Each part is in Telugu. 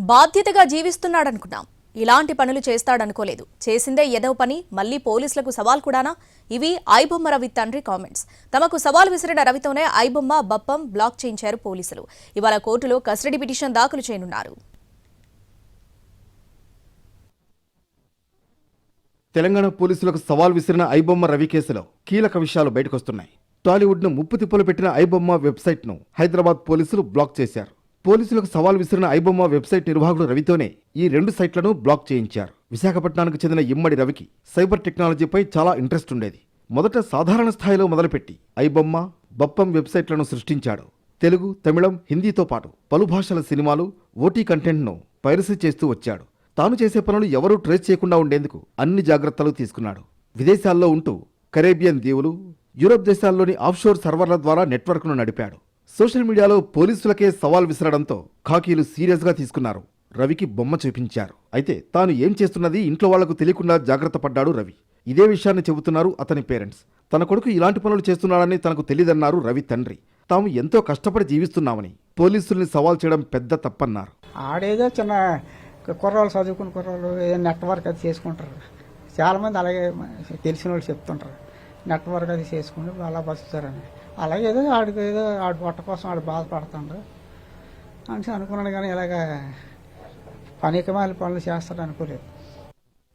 బాధ్యతగా జీవిస్తున్నాడనుకున్నాం. ఇలాంటి పనులు చేస్తాడనుకోలేదు. చేసిందే ఏదో పని మళ్ళీ పోలీసులకు సవాల్ కూడానా? ఇవి ఐబొమ్మ రవి తండ్రి కామెంట్స్. తమకు సవాల్ విసిరిన రవితోనే ఐబొమ్మ బప్పం బ్లాక్ చేయించారు పోలీసులు. ఇవాళ కోర్టులో కస్టడీ పిటిషన్ దాఖలు చేయనున్నారు. తెలంగాణ పోలీసులకు సవాల్ విసిరిన ఐబొమ్మ రవి కేసులో కీలక విషయాలు బయటకొస్తున్నాయి. టాలీవుడ్ను ముప్పు తిప్పలు పెట్టిన ఐబొమ్మ వెబ్సైట్ను హైదరాబాద్ పోలీసులు బ్లాక్ చేశారు. పోలీసులకు సవాల్ విసిరిన ఐబొమ్మ వెబ్సైట్ నిర్వాహకుడు రవితోనే ఈ రెండు సైట్లను బ్లాక్ చేయించారు. విశాఖపట్నానికి చెందిన ఇమ్మడి రవికి సైబర్ టెక్నాలజీపై చాలా ఇంట్రెస్ట్ ఉండేది. మొదట సాధారణ స్థాయిలో మొదలుపెట్టి ఐబొమ్మ బప్పం వెబ్సైట్లను సృష్టించాడు. తెలుగు తమిళం హిందీతో పాటు పలు భాషల సినిమాలు ఓటీ కంటెంట్ను పైరసీ చేస్తూ వచ్చాడు. తాను చేసే పనులు ఎవరూ ట్రేస్ చేయకుండా ఉండేందుకు అన్ని జాగ్రత్తలు తీసుకున్నాడు. విదేశాల్లో ఉంటూ కరేబియన్ దీవులు యూరప్ దేశాల్లోని ఆఫ్షోర్ సర్వర్ల ద్వారా నెట్వర్క్ను నడిపాడు. సోషల్ మీడియాలో పోలీసులకే సవాల్ విసరడంతో ఖాకీలు సీరియస్గా తీసుకున్నారు. రవికి బొమ్మ చూపించారు. అయితే తాను ఏం చేస్తున్నది ఇంట్లో వాళ్ళకు తెలియకుండా జాగ్రత్త పడ్డాడు రవి. ఇదే విషయాన్ని చెబుతున్నారు అతని పేరెంట్స్. తన కొడుకు ఇలాంటి పనులు చేస్తున్నాడని తనకు తెలియదన్నారు రవి తండ్రి. తాము ఎంతో కష్టపడి జీవిస్తున్నామని పోలీసుల్ని సవాల్ చేయడం పెద్ద తప్పన్నారు. ఆడేదో చిన్న కుర్రాళ్ళు చదువుకున్న కుర్రాళ్ళు నెట్వర్క్ అది చేసుకుంటారు. చాలామంది అలాగే తెలిసిన వాళ్ళు చెప్తుంటారు. నెట్వర్క్ అది చేసుకుని అలా బతుకుతారని అలాగే ఏదో ఆడికి ఏదో ఆడి పొట్ట కోసం ఆడు బాధపడుతుండ్రు అని అనుకున్నాడు కానీ ఇలాగ పనికిమాలి పనులు చేస్తాడు అనుకోలేదు.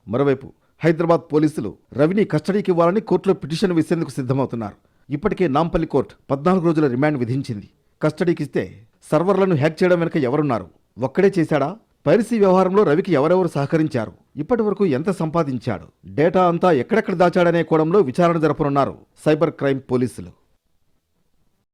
మరోవైపు హైదరాబాద్ పోలీసులు రవిని కస్టడీకి ఇవ్వాలని కోర్టులో పిటిషన్ వేసేందుకు సిద్ధమవుతున్నారు. ఇప్పటికే నాంపల్లి కోర్టు పద్నాలుగు రోజుల రిమాండ్ విధించింది. కస్టడీకిస్తే సర్వర్లను హ్యాక్ చేయడం వెనుక ఎవరున్నారు? ఒక్కడే చేశాడా? పైరసీ వ్యవహారంలో రవికి ఎవరెవరు సహకరించారు? ఇప్పటి వరకు ఎంత సంపాదించాడు? డేటా అంతా ఎక్కడెక్కడ దాచాడనే కోణంలో విచారణ జరపనున్నారు సైబర్ క్రైమ్ పోలీసులు.